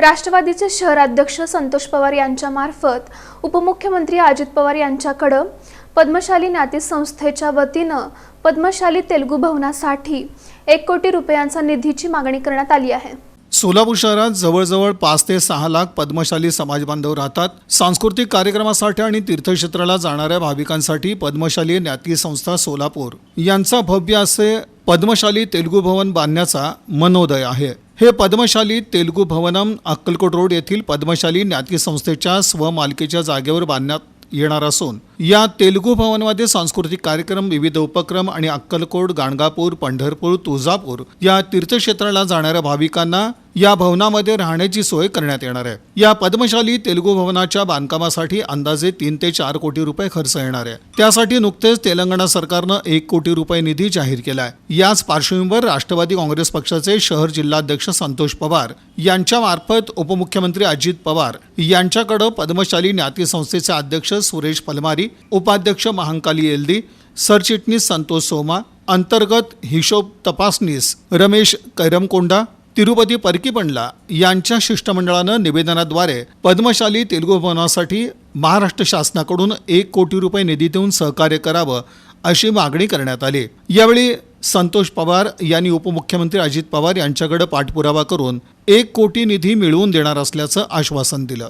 राष्ट्रवादीचे शहराध्यक्ष संतोष पवार यांच्यामार्फत उपमुख्यमंत्री अजित पवार यांच्याकडं पद्मशाली नाती संस्थेच्या वतीनं पद्मशाली तेलुगू भवनासाठी एक कोटी रुपयांचा निधीची मागणी करण्यात आली आहे. सोलापूर शहरात जवळजवळ पाच ते सहा लाख पद्मशाली समाज बांधव राहतात. सांस्कृतिक कार्यक्रमासाठी आणि तीर्थक्षेत्राला जाणाऱ्या भाविकांसाठी पद्मशाली ज्ञाती संस्था सोलापूर. यांचा भव्य असे पद्मशाली तेलुगू भवन बांधण्याचा मनोदय आहे. हे पद्मशाली तेलुगू भवनम अक्कलकोट रोड येथील पद्मशाली ज्ञाती संस्थेच्या स्वमालकीच्या जागेवर बांधण्यात येणार असून या तेलुगू भवनमध्ये सांस्कृतिक कार्यक्रम विविध उपक्रम आणि अक्कलकोट गाणगापूर पंढरपूर तुळजापूर या तीर्थक्षेत्राला जाणाऱ्या भाविकांना या भवनामध्ये राहण्याची सोय करण्यात येणार आहे. या पद्मशाली तेलुगू भवनाच्या बांधकामासाठी अंदाजे तीन ते चार कोटी रुपये खर्च येणार आहे. त्यासाठी नुकतेच तेलंगणा सरकारनं एक कोटी रुपये निधी जाहीर केला आहे याच पार्श्वभूमीवर राष्ट्रवादी काँग्रेस पक्षाचे शहर जिल्हाध्यक्ष संतोष पवार यांच्या मार्फत उपमुख्यमंत्री अजित पवार यांच्याकडे पद्मशाली ज्ञाती संस्थेचे अध्यक्ष सुरेश पलमारी उपाध्यक्ष महांकाली एलदी सरचिटणीस संतोष सोमा अंतर्गत हिशोब तपासनीस रमेश कैरमकोंडा तिरुपती परकीपंडला यांच्या शिष्टमंडळानं निवेदनाद्वारे पद्मशाली तेलुगू भवनासाठी महाराष्ट्र शासनाकडून एक कोटी रुपये निधी देऊन सहकार्य करावं अशी मागणी करण्यात आली. यावेळी संतोष पवार यांनी उपमुख्यमंत्री अजित पवार यांच्याकडे पाठपुरावा करून एक कोटी निधी मिळवून देणार असल्याचं आश्वासन दिलं.